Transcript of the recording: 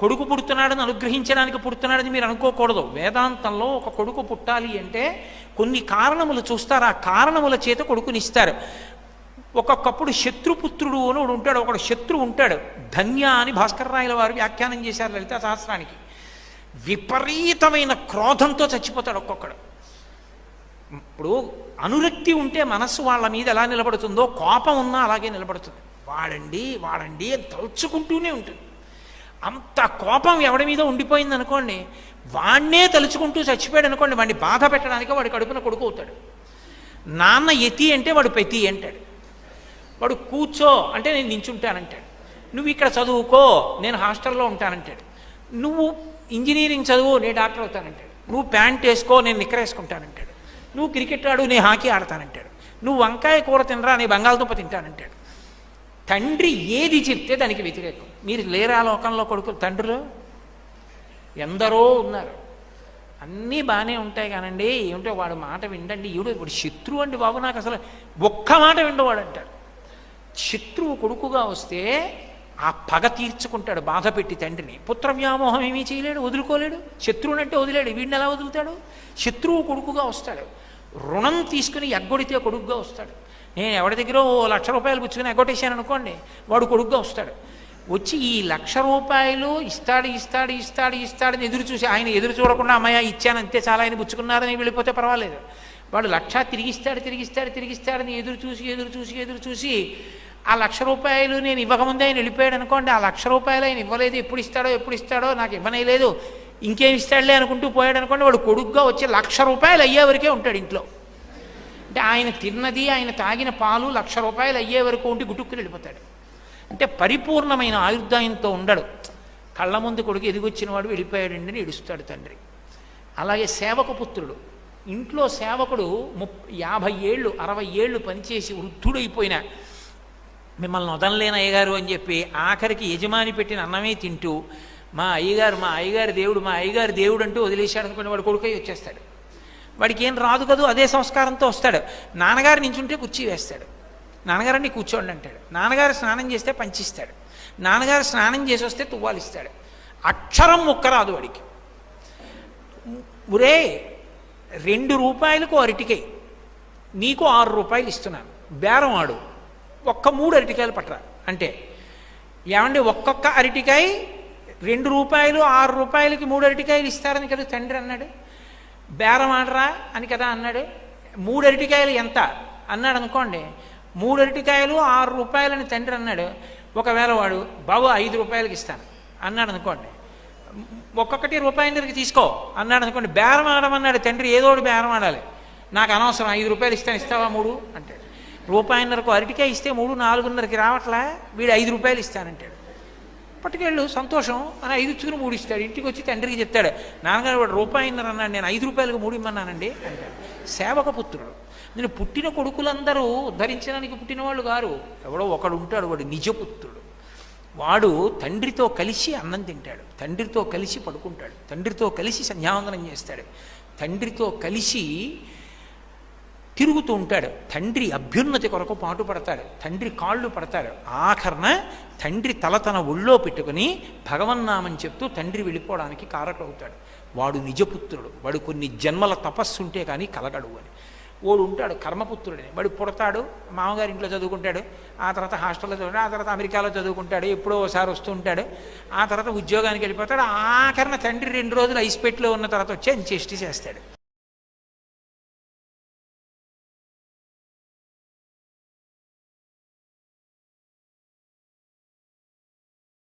కొడుకు పుడుతున్నాడని అనుగ్రహించడానికి పుడుతున్నాడని మీరు అనుకోకూడదు. వేదాంతంలో ఒక కొడుకు పుట్టాలి అంటే కొన్ని కారణములు చూస్తారు. ఆ కారణముల చేత కొడుకునిస్తారు ఒక్కొక్కప్పుడు శత్రుపుత్రుడు అని ఒకడు ఉంటాడు. ఒకడు శత్రువు ఉంటాడు. ధన్య అని భాస్కర్ రాయల వారు వ్యాఖ్యానం చేశారు లలిత సహస్రానికి. విపరీతమైన క్రోధంతో చచ్చిపోతాడు ఒక్కొక్కడు. ఇప్పుడు అనురక్తి ఉంటే మనస్సు వాళ్ళ మీద ఎలా నిలబడుతుందో కోపం ఉన్నా అలాగే నిలబడుతుంది. వాడండి వాడండి అని తలుచుకుంటూనే ఉంటుంది. అంత కోపం ఎవడి మీద ఉండిపోయింది అనుకోండి వాణ్ణే తలుచుకుంటూ చచ్చిపోయాడు అనుకోండి వాడిని బాధ పెట్టడానికి వాడి కడుపున కొడుకు అవుతాడు. నాన్న ఎతి అంటే వాడు పెతి అంటాడు. వాడు కూర్చో అంటే నేను నించుంటానంటాడు. నువ్వు ఇక్కడ చదువుకో నేను హాస్టల్లో ఉంటానంటాడు. నువ్వు ఇంజనీరింగ్ చదువు నేను డాక్టర్ అవుతానంటాడు. నువ్వు ప్యాంట్ వేసుకో నేను నిక్కర వేసుకుంటానంటాడు. నువ్వు క్రికెట్ ఆడు నేను హాకీ ఆడతానంటాడు. నువ్వు వంకాయ కూర తినరా నేను బంగాళదుంప తింటానంటాడు. తండ్రి ఏది చెప్తే దానికి వ్యతిరేకం. మీరు లేరా లోకంలో కొడుకులు? తండ్రులు? ఎందరో ఉన్నారు. అన్నీ బాగానే ఉంటాయి కానండి. ఏమిటో వాడు మాట విండండి. ఈవిడ ఇప్పుడు శత్రువు అండి బాబు నాకు అసలు ఒక్క మాట విండవాడు అంటాడు శత్రువు కొడుకుగా వస్తే ఆ పగ తీర్చుకుంటాడు బాధ పెట్టి తండ్రిని. పుత్ర వ్యామోహం ఏమీ చేయలేడు వదులుకోలేడు. శత్రువునంటే వదిలేడు. వీడిని ఎలా వదులుతాడు? శత్రువు కొడుకుగా వస్తాడు. రుణం తీసుకుని ఎగ్గొడితే కొడుగ్గా వస్తాడు. నేను ఎవరి దగ్గర ఓ లక్ష రూపాయలు పుచ్చుకుని ఎగ్గొట్టేశాను అనుకోండి వాడు కొడుగ్గా వస్తాడు. వచ్చి ఈ లక్ష రూపాయలు ఇస్తాడు ఇస్తాడు ఇస్తాడు ఇస్తాడని ఎదురు చూసి ఆయన ఎదురు చూడకుండా అమ్మయ్య ఇచ్చాను అంతే చాలా ఆయన పుచ్చుకున్నారని వెళ్ళిపోతే పర్వాలేదు. వాడు లక్ష తిరిగిస్తాడు తిరిగిస్తాడు తిరిగిస్తాడని ఎదురు చూసి ఎదురు చూసి ఎదురు చూసి ఆ లక్ష రూపాయలు నేను ఇవ్వకముందే ఆయన వెళ్ళిపోయాడు అనుకోండి ఆ లక్ష రూపాయలు ఆయన ఇవ్వలేదు ఎప్పుడు ఇస్తాడో ఎప్పుడు ఇస్తాడో నాకు ఇవ్వనే లేదు. ఇంకేం ఇస్తాడులే అనుకుంటూ పోయాడు అనుకోండి వాడు కొడుగ్గా వచ్చి లక్ష రూపాయలు అయ్యే వరకే ఉంటాడు ఇంట్లో. అంటే ఆయన తిన్నది ఆయన తాగిన పాలు లక్ష రూపాయలు అయ్యే వరకు ఉండి గుటుక్కుని వెళ్ళిపోతాడు. అంటే పరిపూర్ణమైన ఆయుర్దాయంతో ఉండడు. కళ్ళ ముందు కొడుకు ఎదిగొచ్చిన వాడు వెళ్ళిపోయాడండి అని ఇడుస్తాడు తండ్రి. అలాగే సేవక పుత్రుడు. ఇంట్లో సేవకుడు ముప్ యాభై ఏళ్ళు అరవై ఏళ్ళు పనిచేసి వృద్ధుడైపోయిన మిమ్మల్ని వదలలేని అయ్యగారు అని చెప్పి ఆఖరికి యజమాని పెట్టిన అన్నమే తింటూ మా అయ్యగారు మా అయ్యగారి దేవుడు మా అయ్యగారి దేవుడు అంటూ వదిలేశాడు అనుకుని వాడు కొడుకై వచ్చేస్తాడు. వాడికి ఏం రాదు కదూ అదే సంస్కారంతో వస్తాడు. నాన్నగారు నించుంటే కుర్చీ వేస్తాడు. నాన్నగారండి కూర్చోండి అంటాడు. నాన్నగారు స్నానం చేస్తే పంచిస్తాడు. నాన్నగారు స్నానం చేసి వస్తే తువ్వాలిస్తాడు అక్షరం ముక్క రాదు వాడికి. ఒరే రెండు రూపాయలకు అరటికాయ. నీకు ఆరు రూపాయలు ఇస్తున్నాను. బేరం ఆడు. ఒక్క మూడు అరటికాయలు పట్టరా. అంటే ఏమండి ఒక్కొక్క అరటికాయ రెండు రూపాయలు ఆరు రూపాయలకి మూడు అరటికాయలు ఇస్తారని కదా తండ్రి అన్నాడు. బేరం ఆడరా అని కదా అన్నాడు. మూడు అరటికాయలు ఎంత? అన్నాడు అనుకోండి. మూడు అరటికాయలు ఆరు రూపాయలని తండ్రి అన్నాడు. ఒకవేళ వాడు బాబు ఐదు రూపాయలకి ఇస్తాను. అన్నాడు అనుకోండి. ఒక్కొక్కటి రూపాయిన్నరకి తీసుకో. అన్నాడు అనుకోండి. బేరం ఆడమన్నాడు తండ్రి. ఏదో ఒకటి బేరం ఆడాలి. నాకు అనవసరం. ఐదు రూపాయలు ఇస్తాను. ఇస్తావా మూడు? అంటాడు. రూపాయిన్నరకు అరటికాయ ఇస్తే మూడు నాలుగున్నరకి రావట్లా? వీడు ఐదు రూపాయలు ఇస్తానంటాడు. పట్టుకెళ్ళు సంతోషం అని ఐదు ఇచ్చుకుని మూడు ఇస్తాడు ఇంటికి వచ్చి తండ్రికి చెప్తాడు నాన్నగారు వాడు రూపాయిన్నర అన్నాడు నేను ఐదు రూపాయలకు మూడు ఇమ్మన్నానండి. సేవక పుత్రుడు. నేను పుట్టిన కొడుకులందరూ ఉద్ధరించడానికి పుట్టిన వాళ్ళు గారు ఎవడో ఒకడు ఉంటాడు వాడు నిజపుత్రుడు వాడు తండ్రితో కలిసి అన్నం తింటాడు తండ్రితో కలిసి పడుకుంటాడు తండ్రితో కలిసి సంధ్యావందనం చేస్తాడు తండ్రితో కలిసి తిరుగుతూ ఉంటాడు. తండ్రి అభ్యున్నతి కొరకు పాటు పడతాడు. తండ్రి కాళ్ళు పడతాడు. ఆఖరణ తండ్రి తల తన ఒళ్ళో పెట్టుకుని భగవన్నామని చెప్తూ తండ్రి వెళ్ళిపోవడానికి కారకుడవుతాడు. వాడు నిజపుత్రుడు. వాడు కొన్ని జన్మల తపస్సు ఉంటే కానీ కలగడు అని వాడు ఉంటాడు కర్మపుత్రుడని వాడు పుడతాడు మామగారి ఇంట్లో చదువుకుంటాడు ఆ తర్వాత హాస్టల్లో చదువు ఆ తర్వాత అమెరికాలో చదువుకుంటాడు ఎప్పుడో ఒకసారి వస్తూ ఉంటాడు ఆ తర్వాత ఉద్యోగానికి వెళ్ళిపోతాడు ఆఖరణ తండ్రి రెండు రోజులు ఐస్పెట్లో ఉన్న తర్వాత వచ్చి అంచేష్టి చేస్తాడు.